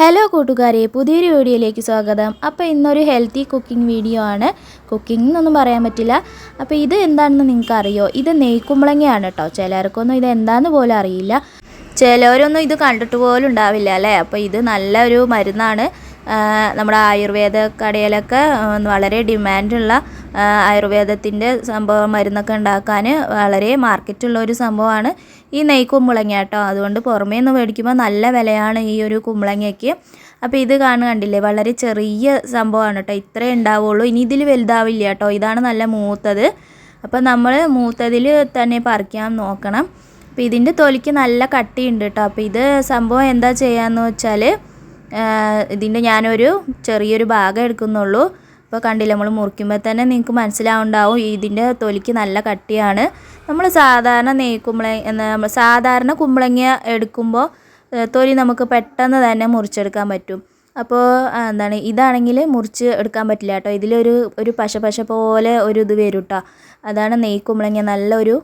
Hello കൂട്ടുകാരെ പുതിയൊരു വീഡിയോയിലേക്ക് സ്വാഗതം. അപ്പോൾ ഇന്നൊരു ഹെൽത്തി കുക്കിംഗ് വീഡിയോ ആണ്. കുക്കിംഗ് എന്നൊന്നും പറയാൻ പറ്റില്ല. അപ്പോൾ ഇത് എന്താണെന്ന് നിങ്ങൾക്ക് അറിയോ ഇത് നെയ്ക്കുമ്പളങ്ങയാണ് കേട്ടോ. ചിലർക്കൊന്നും ഇത് എന്താണെന്ന് പോലും അറിയില്ല. ചിലവരൊന്നും ഇത് കണ്ടിട്ട് പോലും ഉണ്ടാവില്ല അല്ലേ? അപ്പോൾ ഇത് നല്ലൊരു മരുന്നാണ്. നമ്മുടെ ആയുർവേദ കടയിലൊക്കെ വളരെ ഡിമാൻഡുള്ള ആയുർവേദത്തിന്റെ സംഭവം മരുന്നൊക്കെ ഉണ്ടാക്കാൻ വളരെ മാർക്കറ്റുള്ള ഒരു സംഭവമാണ്. ഈ നെയ് കുമ്പളങ്ങ കേട്ടോ. അതുകൊണ്ട് പുറമേ നിന്ന് മേടിക്കുമ്പോൾ നല്ല വിലയാണ് ഈ ഒരു കുമ്പളങ്ങയ്ക്ക്. അപ്പോൾ ഇത് കാണുക കണ്ടില്ലേ? വളരെ ചെറിയ സംഭവമാണ് കേട്ടോ. ഇത്രേ ഉണ്ടാവുള്ളൂ. ഇനി ഇതിൽ വലുതാവില്ല കേട്ടോ. ഇതാണ് നല്ല മൂത്തത്. അപ്പോൾ നമ്മൾ മൂത്തതിൽ തന്നെ പറിക്കാൻ നോക്കണം. അപ്പോൾ ഇതിന്റെ തൊലിക്ക് നല്ല കട്ടിയുണ്ട് കേട്ടോ. അപ്പോൾ ഇത് സംഭവം എന്താ ചെയ്യാന്ന് വെച്ചാൽ ഇതിന്റെ ഞാനൊരു ചെറിയൊരു ഭാഗം എടുക്കുന്നുള്ളൂ. അപ്പോൾ കണ്ടില്ല നമ്മൾ മുറിക്കുമ്പോൾ തന്നെ നിങ്ങൾക്ക് മനസ്സിലാവുണ്ടാവും ഇതിന്റെ തൊലിക്ക് നല്ല കട്ടിയാണ്. നമ്മൾ സാധാരണ നെയ്ക്കുമ്പള കുമ്പള സാധാരണ കുമ്പളങ്ങ എടുക്കുമ്പോൾ തൊലി നമുക്ക് പെട്ടെന്ന് തന്നെ മുറിച്ചെടുക്കാൻ പറ്റും. അപ്പോൾ എന്താണ് ഇതാണെങ്കിൽ മുറിച്ച് എടുക്കാൻ പറ്റില്ല കേട്ടോ. ഇതിലൊരു ഒരു പശ പശ പോലെ ഒരു ഇത് വരും കേട്ടോ അതാണ് നെയ്ക്കുമ്പളങ്ങ നല്ലൊരു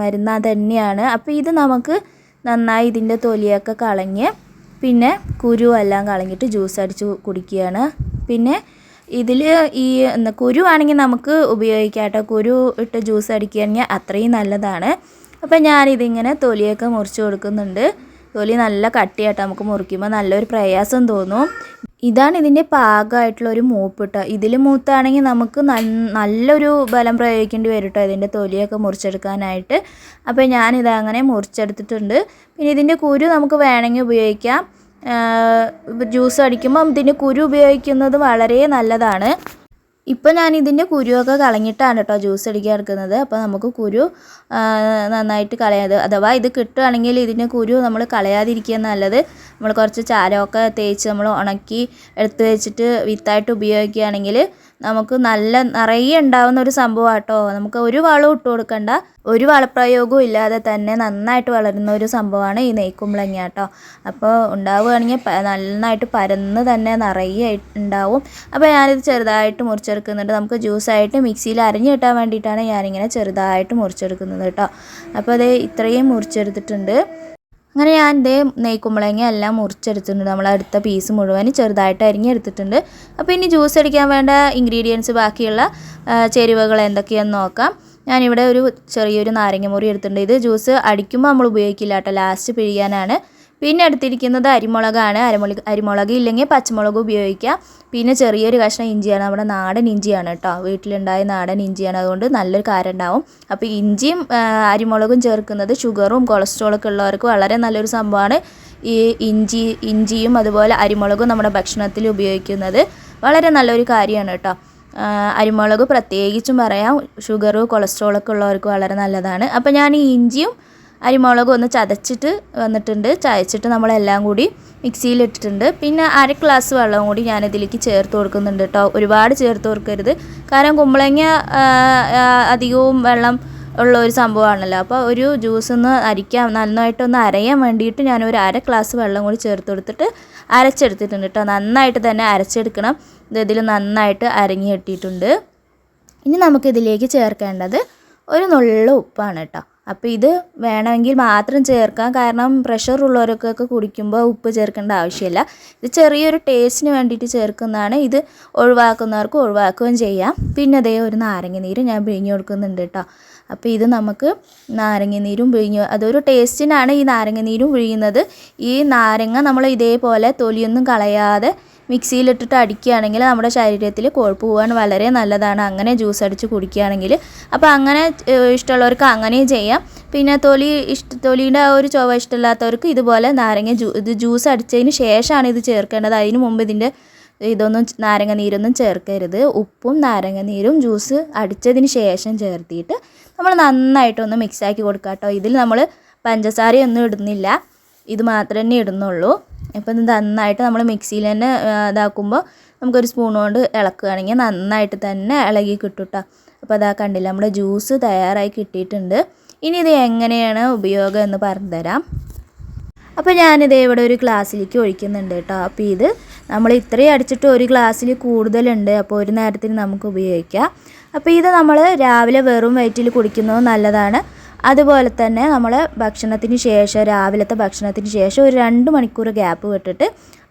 മരുന്ന തന്നെയാണ്. അപ്പോൾ ഇത് നമുക്ക് നന്നായി ഇതിന്റെ തൊലിയൊക്കെ കളഞ്ഞ് പിന്നെ കുരു എല്ലാം കളഞ്ഞിട്ട് ജ്യൂസ് അടിച്ച് കുടിക്കുകയാണ്. പിന്നെ ഇതിൽ ഈ എന്താ കുരു ആണെങ്കിൽ നമുക്ക് ഉപയോഗിക്കാം കേട്ടോ. കുരു ഇട്ട് ജ്യൂസ് അടിക്കുകയാണെങ്കിൽ അത്രയും നല്ലതാണ്. അപ്പോൾ ഞാനിതിങ്ങനെ തൊലിയൊക്കെ മുറിച്ച് കൊടുക്കുന്നുണ്ട്. തൊലി നല്ല കട്ടിയായിട്ട് നമുക്ക് മുറിക്കുമ്പോൾ നല്ലൊരു പ്രയാസം തോന്നും. ഇതാണ് ഇതിന്റെ പാകമായിട്ടുള്ള ഒരു കേട്ടോ ഇതിൽ മൂത്താണെങ്കിൽ നമുക്ക് നല്ലൊരു ബലം പ്രയോഗിക്കേണ്ടി വരും കേട്ടോ ഇതിന്റെ തൊലിയൊക്കെ മുറിച്ചെടുക്കാനായിട്ട്. അപ്പോൾ ഞാനിത് അങ്ങനെ മുറിച്ചെടുത്തിട്ടുണ്ട്. പിന്നെ ഇതിന്റെ കുരു നമുക്ക് വേണമെങ്കിൽ ഉപയോഗിക്കാം. ജ്യൂസ് അടിക്കുമ്പം ഇതിന്റെ കുരു ഉപയോഗിക്കുന്നത് വളരെ നല്ലതാണ്. ഇപ്പോൾ ഞാൻ ഇതിന്റെ കുരുവൊക്കെ കളഞ്ഞിട്ടാണ് കേട്ടോ ജ്യൂസ് അടിക്കാൻ എടുക്കുന്നത് അപ്പോൾ നമുക്ക് കുരു നന്നായിട്ട് കളയാതെ അഥവാ ഇത് കിട്ടുകയാണെങ്കിൽ ഇതിന്റെ കുരു നമ്മൾ കളയാതിരിക്കുക നല്ലത്. നമ്മൾ കുറച്ച് ചാരമൊക്കെ തേച്ച് നമ്മൾ ഉണക്കി എടുത്ത് വെച്ചിട്ട് വിത്തായിട്ട് ഉപയോഗിക്കുകയാണെങ്കിൽ നമുക്ക് നല്ല നിറയെ ഉണ്ടാവുന്ന ഒരു സംഭവം കേട്ടോ നമുക്ക് ഒരു വളവും ഇട്ട് കൊടുക്കണ്ട. ഒരു വളപ്രയോഗവും ഇല്ലാതെ തന്നെ നന്നായിട്ട് വളരുന്ന ഒരു സംഭവമാണ് ഈ നെയ്ക്കുമ്പളങ്ങ കേട്ടോ അപ്പോൾ ഉണ്ടാവുകയാണെങ്കിൽ നന്നായിട്ട് പരന്ന് തന്നെ നിറയെ ഉണ്ടാവും. അപ്പോൾ ഞാനിത് ചെറുതായിട്ട് മുറിച്ചെടുക്കുന്നുണ്ട്. നമുക്ക് ജ്യൂസായിട്ട് മിക്സിയിൽ അരിഞ്ഞ് കിട്ടാൻ വേണ്ടിയിട്ടാണ് ഞാനിങ്ങനെ ചെറുതായിട്ട് മുറിച്ചെടുക്കുന്നത് കേട്ടോ. അപ്പോൾ അത് ഇത്രയും മുറിച്ചെടുത്തിട്ടുണ്ട്. അങ്ങനെ ഞാൻ ഇതേ നെയ്ക്കുമ്പളങ്ങ എല്ലാം മുറിച്ചെടുത്തിട്ടുണ്ട്. നമ്മൾ അടുത്ത പീസ് മുഴുവൻ ചെറുതായിട്ട് അരിഞ്ഞെടുത്തിട്ടുണ്ട് അപ്പോൾ ഇനി ജ്യൂസ് അടിക്കാൻ വേണ്ട ഇൻഗ്രീഡിയൻസ് ബാക്കിയുള്ള ചേരുവകൾ എന്തൊക്കെയാണെന്ന് നോക്കാം. ഞാനിവിടെ ഒരു ചെറിയൊരു നാരങ്ങ മുറി എടുത്തിട്ടുണ്ട്. ഇത് ജ്യൂസ് അടിക്കുമ്പോൾ നമ്മൾ ഉപയോഗിക്കില്ല കേട്ടോ. ലാസ്റ്റ് പിഴിയാനാണ്. പിന്നെ എടുത്തിരിക്കുന്നത് അരിമുളകാണ്. അരമുളക് അരിമുളക് ഇല്ലെങ്കിൽ പച്ചമുളക് ഉപയോഗിക്കാം. പിന്നെ ചെറിയൊരു കഷ്ണം ഇഞ്ചിയാണ്. നമ്മുടെ നാടൻ ഇഞ്ചിയാണ് കേട്ടോ. വീട്ടിലുണ്ടായ നാടൻ ഇഞ്ചിയാണ്. അതുകൊണ്ട് നല്ലൊരു കാരം ഉണ്ടാവും. അപ്പോൾ ഇഞ്ചിയും അരിമുളകും ചേർക്കുന്നത് ഷുഗറും കൊളസ്ട്രോളൊക്കെ ഉള്ളവർക്ക് വളരെ നല്ലൊരു സംഭവമാണ് ഈ ഇഞ്ചി ഇഞ്ചിയും അതുപോലെ അരിമുളകും നമ്മുടെ ഭക്ഷണത്തിൽ ഉപയോഗിക്കുന്നത്. വളരെ നല്ലൊരു കാര്യമാണ് കേട്ടോ. അരിമുളക് പ്രത്യേകിച്ചും പറയാം. ഷുഗർ കൊളസ്ട്രോളൊക്കെ ഉള്ളവർക്ക് വളരെ നല്ലതാണ്. അപ്പോൾ ഞാൻ ഈ ഇഞ്ചിയും അരിമുളകും ഒന്ന് ചതച്ചിട്ട് വന്നിട്ടുണ്ട്. ചതച്ചിട്ട് നമ്മളെല്ലാം കൂടി മിക്സിയിലിട്ടിട്ടുണ്ട്. പിന്നെ അര ഗ്ലാസ് വെള്ളം കൂടി ഞാനിതിലേക്ക് ചേർത്ത് കൊടുക്കുന്നുണ്ട് കേട്ടോ. ഒരുപാട് ചേർത്ത് കൊടുക്കരുത്. കാരണം കുമ്പളങ്ങ അധികവും വെള്ളം ഉള്ള ഒരു സംഭവമാണല്ലോ. അപ്പോൾ ഒരു ജ്യൂസ് ഒന്ന് അരിക്കാൻ നന്നായിട്ടൊന്ന് അരയാൻ വേണ്ടിയിട്ട് ഞാൻ ഒരു അര ഗ്ലാസ് വെള്ളം കൂടി ചേർത്ത് കൊടുത്തിട്ട് അരച്ചെടുത്തിട്ടുണ്ട് കേട്ടോ. നന്നായിട്ട് തന്നെ അരച്ചെടുക്കണം. ഇത് ഇതിൽ നന്നായിട്ട് അരങ്ങി കെട്ടിയിട്ടുണ്ട്. ഇനി നമുക്കിതിലേക്ക് ചേർക്കേണ്ടത് ഒരു നുള്ള ഉപ്പാണ് കേട്ടോ. അപ്പോൾ ഇത് വേണമെങ്കിൽ മാത്രം ചേർക്കാം. കാരണം പ്രഷർ ഉള്ളവർക്കൊക്കെ കുടിക്കുമ്പോൾ ഉപ്പ് ചേർക്കേണ്ട ആവശ്യമില്ല. ഇത് ചെറിയൊരു ടേസ്റ്റിന് വേണ്ടിയിട്ട് ചേർക്കുന്നതാണ്. ഇത് ഒഴിവാക്കുന്നവർക്ക് ഒഴിവാക്കുകയും ചെയ്യാം. പിന്നെ അതേ ഒരു നാരങ്ങ നീര് ഞാൻ പിഴിഞ്ഞ് കൊടുക്കുന്നുണ്ട് കേട്ടോ അപ്പോൾ ഇത് നമുക്ക് നാരങ്ങ നീരും പിഴിഞ്ഞ് അതൊരു ടേസ്റ്റിനാണ് ഈ നാരങ്ങ നീരും പിഴിയുന്നത്. ഈ നാരങ്ങ നമ്മൾ ഇതേപോലെ തൊലിയൊന്നും കളയാതെ മിക്സിയിലിട്ടിട്ട് അടിക്കുകയാണെങ്കിൽ നമ്മുടെ ശരീരത്തിൽ കൊഴുപ്പ് പോകാൻ വളരെ നല്ലതാണ്. അങ്ങനെ ജ്യൂസ് അടിച്ച് കുടിക്കുകയാണെങ്കിൽ. അപ്പോൾ അങ്ങനെ ഇഷ്ടമുള്ളവർക്ക് അങ്ങനെയും ചെയ്യാം. പിന്നെ തൊലി ഇഷ്ട തൊലിയുടെ ആ ഒരു ചുവ ഇഷ്ടമില്ലാത്തവർക്ക് ഇതുപോലെ നാരങ്ങ ജ്യൂ ഇത് ജ്യൂസ് അടിച്ചതിന് ശേഷമാണ് ഇത് ചേർക്കേണ്ടത്. അതിന് മുമ്പ് ഇതിന്റെ ഇതൊന്നും നാരങ്ങ നീരൊന്നും ചേർക്കരുത്. ഉപ്പും നാരങ്ങ നീരും ജ്യൂസ് അടിച്ചതിന് ശേഷം ചേർത്തിയിട്ട് നമ്മൾ നന്നായിട്ടൊന്ന് മിക്സാക്കി കൊടുക്കുക കേട്ടോ ഇതിൽ നമ്മൾ പഞ്ചസാരയൊന്നും ഇടുന്നില്ല. ഇത് മാത്രമേ ഇടുന്നുള്ളൂ. അപ്പോൾ ഇത് നന്നായിട്ട് നമ്മൾ മിക്സിയിൽ തന്നെ ഇതാക്കുമ്പോൾ നമുക്കൊരു സ്പൂൺ കൊണ്ട് ഇളക്കുകയാണെങ്കിൽ നന്നായിട്ട് തന്നെ ഇളകി കിട്ടും കേട്ടോ അപ്പോൾ അതാ കണ്ടില്ല നമ്മുടെ ജ്യൂസ് തയ്യാറായി കിട്ടിയിട്ടുണ്ട്. ഇനി ഇത് എങ്ങനെയാണ് ഉപയോഗം എന്ന് പറഞ്ഞുതരാം അപ്പോൾ ഞാനിത് ഇവിടെ ഒരു ഗ്ലാസ്സിലേക്ക് ഒഴിക്കുന്നുണ്ട് കേട്ടോ അപ്പോൾ ഇത് നമ്മൾ ഇത്രയും അടിച്ചിട്ട് ഒരു ഗ്ലാസ്സിൽ കൂടുതലുണ്ട് അപ്പോൾ ഒരു നേരത്തിന് നമുക്ക് ഉപയോഗിക്കാം. അപ്പോൾ ഇത് നമ്മൾ രാവിലെ വെറും വയറ്റിൽ കുടിക്കുന്നത് നല്ലതാണ്. അതുപോലെ തന്നെ നമ്മൾ ഭക്ഷണത്തിന് ശേഷം രാവിലത്തെ ഭക്ഷണത്തിന് ശേഷം ഒരു രണ്ട് മണിക്കൂർ ഗ്യാപ്പ് വിട്ടിട്ട്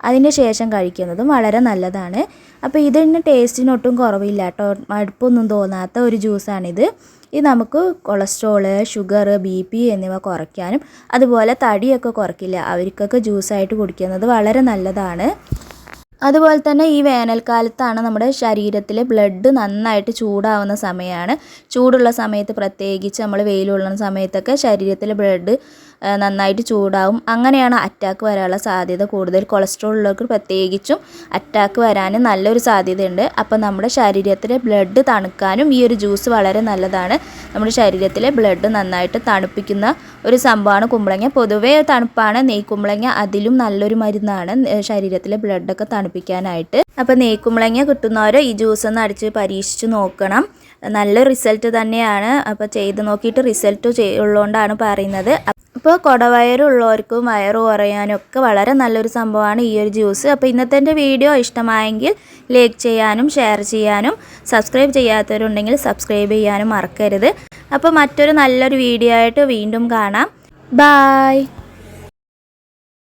അതിന് ശേഷം കഴിക്കുന്നതും വളരെ നല്ലതാണ്. അപ്പോൾ ഇതിന് ടേസ്റ്റിനൊട്ടും കുറവില്ല കേട്ടോ. മടുപ്പൊന്നും തോന്നാത്ത ഒരു ജ്യൂസാണിത് ഇത് നമുക്ക് കൊളസ്ട്രോൾ ഷുഗർ ബി പി എന്നിവ കുറയ്ക്കാനും അതുപോലെ തടിയൊക്കെ കുറയ്ക്കില്ല. അവർക്കൊക്കെ ജ്യൂസായിട്ട് കുടിക്കുന്നത് വളരെ നല്ലതാണ്. അതുപോലെ തന്നെ ഈ വേനൽക്കാലത്താണ് നമ്മുടെ ശരീരത്തിൽ ബ്ലഡ് നന്നായിട്ട് ചൂടാവുന്ന സമയമാണ്. ചൂടുള്ള സമയത്ത് പ്രത്യേകിച്ച് നമ്മൾ വെയിലുള്ള സമയത്തൊക്കെ ശരീരത്തിലെ ബ്ലഡ് നന്നായിട്ട് ചൂടാവും. അങ്ങനെയാണ് അറ്റാക്ക് വരാനുള്ള സാധ്യത കൂടുതൽ. കൊളസ്ട്രോൾ ഉള്ളവർക്ക് പ്രത്യേകിച്ചും അറ്റാക്ക് വരാൻ നല്ലൊരു സാധ്യതയുണ്ട്. അപ്പോൾ നമ്മുടെ ശരീരത്തിലെ ബ്ലഡ് തണുക്കാനും ഈ ഒരു ജ്യൂസ് വളരെ നല്ലതാണ്. നമ്മുടെ ശരീരത്തിലെ ബ്ലഡ് നന്നായിട്ട് തണുപ്പിക്കുന്ന ഒരു സംഭവമാണ് കുമ്പളങ്ങ. പൊതുവേ തണുപ്പാണ്. നെയ്ക്കുമ്പളങ്ങ അതിലും നല്ലൊരു മരുന്നാണ്. ശരീരത്തിലെ ബ്ലഡൊക്കെ തണുപ്പിക്കാനായിട്ട്. അപ്പോൾ നെയ്ക്കുമ്പളങ്ങ കിട്ടുന്നവർ ഈ ജ്യൂസ് ഒന്ന് അടിച്ച് പരീക്ഷിച്ച് നോക്കണം. നല്ല റിസൾട്ട് തന്നെയാണ്. അപ്പോൾ ചെയ്ത് നോക്കിയിട്ട് റിസൾട്ട് ഉള്ളതുകൊണ്ടാണ് പറയുന്നത്. അപ്പോൾ കുടവയറുള്ളവർക്കും വയറ് കുറയാനും ഒക്കെ വളരെ നല്ലൊരു സംഭവമാണ് ഈ ഒരു ജ്യൂസ്. അപ്പോൾ ഇന്നത്തെ എന്റെ വീഡിയോ ഇഷ്ടമായെങ്കിൽ ലൈക്ക് ചെയ്യാനും ഷെയർ ചെയ്യാനും സബ്സ്ക്രൈബ് ചെയ്യാത്തവരുണ്ടെങ്കിൽ സബ്സ്ക്രൈബ് ചെയ്യാനും മറക്കരുത്. അപ്പോൾ മറ്റൊരു നല്ലൊരു വീഡിയോ ആയിട്ട് വീണ്ടും കാണാം. ബായ്.